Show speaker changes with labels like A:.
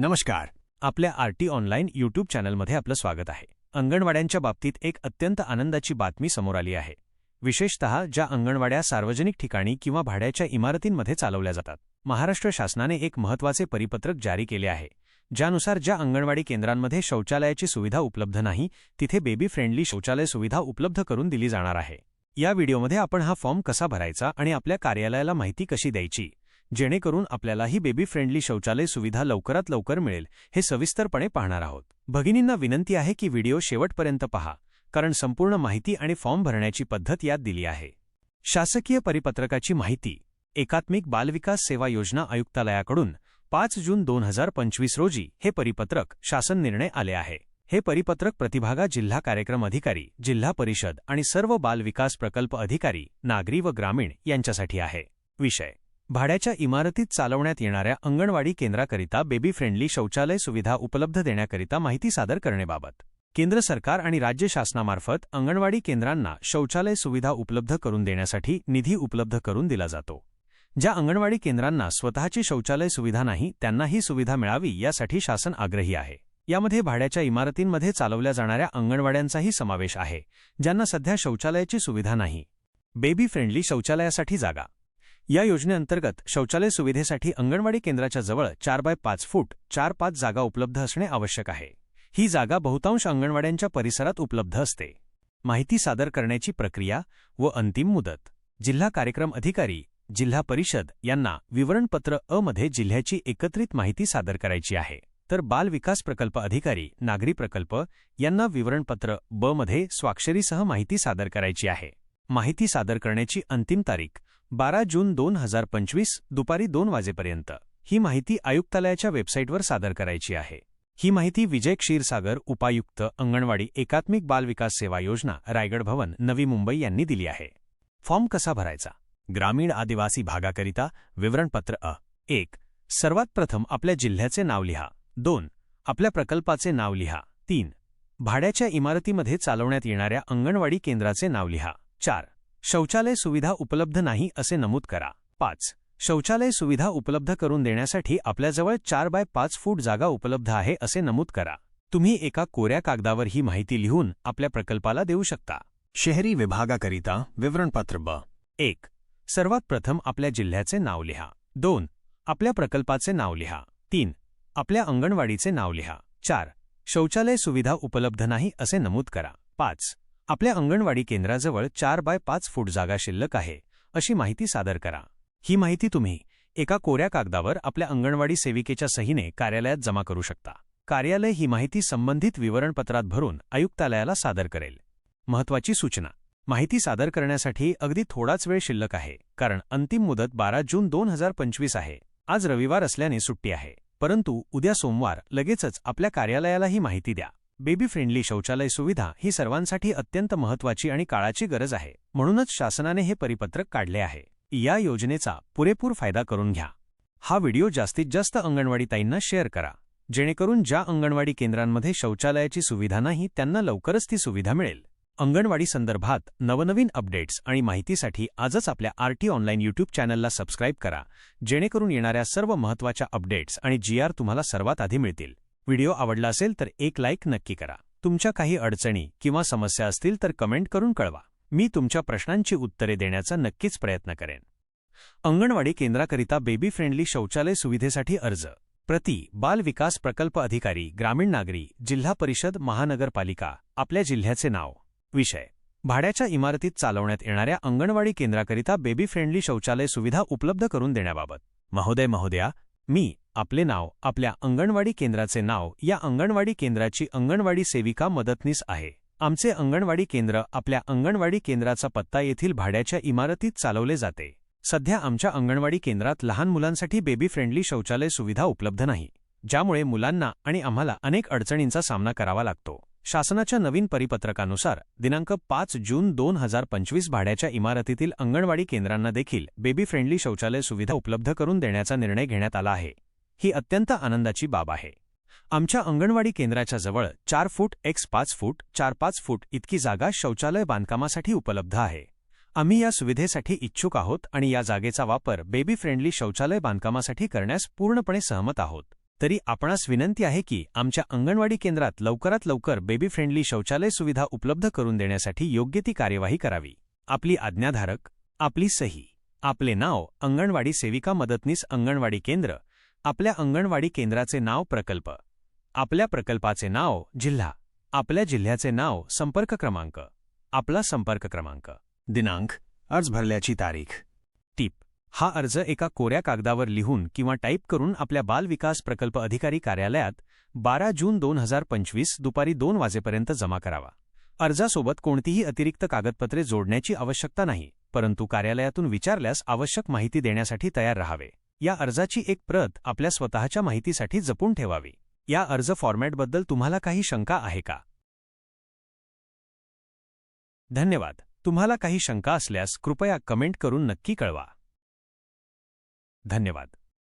A: नमस्कार. आपल्या RT online YouTube चॅनलमध्ये आपलं स्वागत आहे. अंगणवाड्यांच्या बाबतीत एक अत्यंत आनंदाची बातमी समोर आली आहे. विशेषतः ज्या अंगणवाड्या सार्वजनिक ठिकाणी किंवा भाड्याच्या इमारतींमध्ये चालवल्या जातात. महाराष्ट्र शासनाने एक महत्त्वाचे परिपत्रक जारी केले आहे. ज्यानुसार ज्या अंगणवाडी केंद्रांमध्ये शौचालयाची सुविधा उपलब्ध नाही तिथे बेबी फ्रेंडली शौचालय सुविधा उपलब्ध करून दिली जाणार आहे. या व्हिडिओमध्ये आपण हा फॉर्म कसा भरायचा आणि आपल्या कार्यालयाला माहिती कशी द्यायची? जेणेकरून आपल्यालाही बेबी फ्रेंडली शौचालय सुविधा लवकरात लवकर मिळेल हे सविस्तरपणे पाहणार आहोत. भगिनींना विनंती आहे की व्हिडिओ शेवटपर्यंत पहा कारण संपूर्ण माहिती आणि फॉर्म भरण्याची पद्धत यात दिली आहे. शासकीय परिपत्रकाची माहिती एकात्मिक बालविकास सेवा योजना आयुक्तालयाकडून पाच जून दोन हजार पंचवीस रोजी हे परिपत्रक शासन निर्णय आले आहे. हे परिपत्रक प्रतिभागा जिल्हा कार्यक्रम अधिकारी जिल्हा परिषद आणि सर्व बाल विकास प्रकल्प अधिकारी नागरी व ग्रामीण यांच्यासाठी आहे. विषय भाड्याच्या इमारतीत चालवण्यात येणाऱ्या अंगणवाडी केंद्राकरिता बेबी फ्रेंडली शौचालय सुविधा उपलब्ध देण्याकरिता माहिती सादर करण्याबाबत केंद्र सरकार आणि राज्य शासनामार्फत अंगणवाडी केंद्रांना शौचालय सुविधा उपलब्ध करून देण्यासाठी निधी उपलब्ध करून दिला जातो. ज्या अंगणवाडी केंद्रांना स्वतःची शौचालय सुविधा नाही त्यांना ही सुविधा मिळावी यासाठी शासन आग्रही आहे. यामध्ये भाड्याच्या इमारतींमध्ये चालवल्या जाणाऱ्या अंगणवाड्यांचाही समावेश आहे ज्यांना सध्या शौचालयाची सुविधा नाही. बेबी फ्रेंडली शौचालयासाठी जागा या योजनेअंतर्गत शौचालय सुविधेसाठी अंगणवाडी केंद्राच्या जवळ चार बाय पाच फूट चार पाच जागा उपलब्ध असणे आवश्यक आहे. ही जागा बहुतांश अंगणवाड्यांच्या परिसरात उपलब्ध असते. माहिती सादर करण्याची प्रक्रिया व अंतिम मुदत. जिल्हा कार्यक्रम अधिकारी जिल्हा परिषद यांना विवरणपत्र अ मध्ये जिल्ह्याची एकत्रित माहिती सादर करायची आहे. तर बाल विकास प्रकल्प अधिकारी नागरी प्रकल्प यांना विवरणपत्र ब मध्ये स्वाक्षरीसह माहिती सादर करायची आहे. माहिती सादर करण्याची अंतिम तारीख बारा जून दोन हजार पंचवीस दुपारी दोन वाजेपर्यंत. ही माहिती आयुक्तालयाच्या वेबसाईटवर सादर करायची आहे. ही माहिती विजय क्षीरसागर उपायुक्त अंगणवाडी एकात्मिक बाल विकास सेवा योजना रायगड भवन नवी मुंबई यांनी दिली आहे. फॉर्म कसा भरायचा? ग्रामीण आदिवासी भागाकरिता विवरणपत्र अ. एक. सर्वात प्रथम आपल्या जिल्ह्याचे नाव लिहा. दोन. आपल्या प्रकल्पाचे नाव लिहा. तीन. भाड्याच्या इमारतीमध्ये चालवण्यात येणाऱ्या अंगणवाडी केंद्राचे नाव लिहा. चार. शौचालय सुविधा उपलब्ध नाही असे नमूद करा. पाच. शौचालय सुविधा उपलब्ध करून देण्यासाठी आपल्याजवळ चार बाय पाच फूट जागा उपलब्ध आहे असे नमूद करा. तुम्ही एका कोऱ्या कागदावर ही माहिती लिहून आपल्या प्रकल्पाला देऊ शकता.
B: शहरी विभागाकरिता विवरणपत्र ब.
A: एक. सर्वात प्रथम आपल्या जिल्ह्याचे नाव लिहा. दोन. आपल्या प्रकल्पाचे नाव लिहा. तीन. आपल्या अंगणवाडीचे नाव लिहा. चार. शौचालय सुविधा उपलब्ध नाही असे नमूद करा. पाच. आपल्या अंगणवाडी केंद्राजवळ चार बाय पाच फूट जागा शिल्लक आहे अशी माहिती सादर करा. ही माहिती तुम्ही एका कोऱ्या कागदावर आपल्या अंगणवाडी सेविकेच्या सहीने कार्यालयात जमा करू शकता. कार्यालय ही माहिती संबंधित विवरणपत्रात भरून आयुक्तालयाला सादर करेल. महत्वाची सूचना. माहिती सादर करण्यासाठी अगदी थोडाच वेळ शिल्लक आहे कारण अंतिम मुदत बारा जून दोन हजार पंचवीस आहे. आज रविवार असल्याने सुट्टी आहे परंतु उद्या सोमवार लगेचच आपल्या कार्यालयाला ही माहिती द्या. बेबी फ्रेंडली शौचालय सुविधा ही सर्वांसाठी अत्यंत महत्वाची आणि काळाची गरज आहे. म्हणूनच शासनाने हे परिपत्रक काढले आहे. या योजनेचा पुरेपूर फायदा करून घ्या. हा व्हिडिओ जास्तीत जास्त अंगणवाडी ताईंना शेअर करा. जेणेकरून ज्या अंगणवाडी केंद्रांमध्ये शौचालयाची सुविधा नाही त्यांना लवकरच ती सुविधा मिळेल. अंगणवाडी संदर्भात नवनवीन अपडेट्स आणि माहितीसाठी आजच आपल्या आरटी ऑनलाईन यूट्यूब चॅनलला सबस्क्राईब करा. जेणेकरून येणाऱ्या सर्व महत्त्वाच्या अपडेट्स आणि जी आर तुम्हाला सर्वात आधी मिळतील. व्हिडिओ आवडला असेल तर एक लाईक नक्की करा. तुमच्या काही अडचणी किंवा समस्या असतील तर कमेंट करून कळवा. मी तुमच्या प्रश्नांची उत्तरे देण्याचा नक्कीच प्रयत्न करेन. अंगणवाडी केंद्राकरिता बेबी फ्रेंडली शौचालय सुविधेसाठी अर्ज. प्रति बाल विकास प्रकल्प अधिकारी ग्रामीण नागरी जिल्हा परिषद महानगरपालिका आपल्या जिल्ह्याचे नाव. विषय. भाड्याच्या इमारतीत चालवण्यात येणाऱ्या अंगणवाडी केंद्राकरिता बेबी फ्रेंडली शौचालय सुविधा उपलब्ध करून देण्याबाबत. महोदय महोदया मी आपले नाव आपल्या अंगणवाडी केंद्राचे नाव या अंगणवाडी केंद्राची अंगणवाडी सेविका मदतनीस आहे. आमचे अंगणवाडी केंद्र आपल्या अंगणवाडी केंद्राचा पत्ता येथील भाड्याच्या इमारतीत चालवले जाते. सध्या आमच्या अंगणवाडी केंद्रात लहान मुलांसाठी बेबी फ्रेंडली शौचालय सुविधा उपलब्ध नाही ज्यामुळे मुलांना आणि आम्हाला अनेक अडचणींचा सामना करावा लागतो. शासनाच्या नवीन परिपत्रकानुसार दिनांक पाच जून दोन हजार पंचवीस भाड्याच्या इमारतीतील अंगणवाडी केंद्रांना देखील बेबी फ्रेंडली शौचालय सुविधा उपलब्ध करून देण्याचा निर्णय घेण्यात आला आहे. ही अत्यंत आनंदाची बाब आहे. आमच्या अंगणवाडी केंद्राच्या जवळ चार फूट एक्स पाच फूट चार पाच फूट इतकी जागा शौचालय बांधकामासाठी उपलब्ध आहे. आम्ही या सुविधेसाठी इच्छुक आहोत आणि या जागेचा वापर बेबी फ्रेंडली शौचालय बांधकामासाठी करण्यास पूर्णपणे सहमत आहोत. तरी आपणास विनंती आहे की आमच्या अंगणवाडी केंद्रात लवकरात लवकर बेबी फ्रेंडली शौचालय सुविधा उपलब्ध करून देण्यासाठी योग्य ती कार्यवाही करावी. आपली आज्ञाधारक आपली सही आपले नाव अंगणवाडी सेविका मदतनीस अंगणवाडी केंद्र आपल्या अंगणवाडी केंद्राचे नाव प्रकल्प आपल्या प्रकल्पाचे नाव जिल्हा आपल्या जिल्ह्याचे नाव संपर्क क्रमांक आपला संपर्क क्रमांक
B: दिनांक अर्ज भरल्याची तारीख
A: टीप. हा अर्ज एका कोऱ्या कागदावर लिहून किंवा टाईप करून आपल्या बाल विकास प्रकल्प अधिकारी कार्यालयात बारा जून दोन हजार पंचवीस दुपारी दोन वाजेपर्यंत जमा करावा. अर्जासोबत कोणतीही अतिरिक्त कागदपत्रे जोडण्याची आवश्यकता नाही परंतु कार्यालयातून विचारल्यास आवश्यक माहिती देण्यासाठी तयार राहावे. या अर्जाची एक प्रत आपल्या स्वतःच्या माहितीसाठी जपून ठेवावी. या अर्ज फॉर्मॅटबद्दल तुम्हाला काही शंका आहे का? धन्यवाद. तुम्हाला काही शंका असल्यास कृपया कमेंट करून नक्की कळवा. धन्यवाद.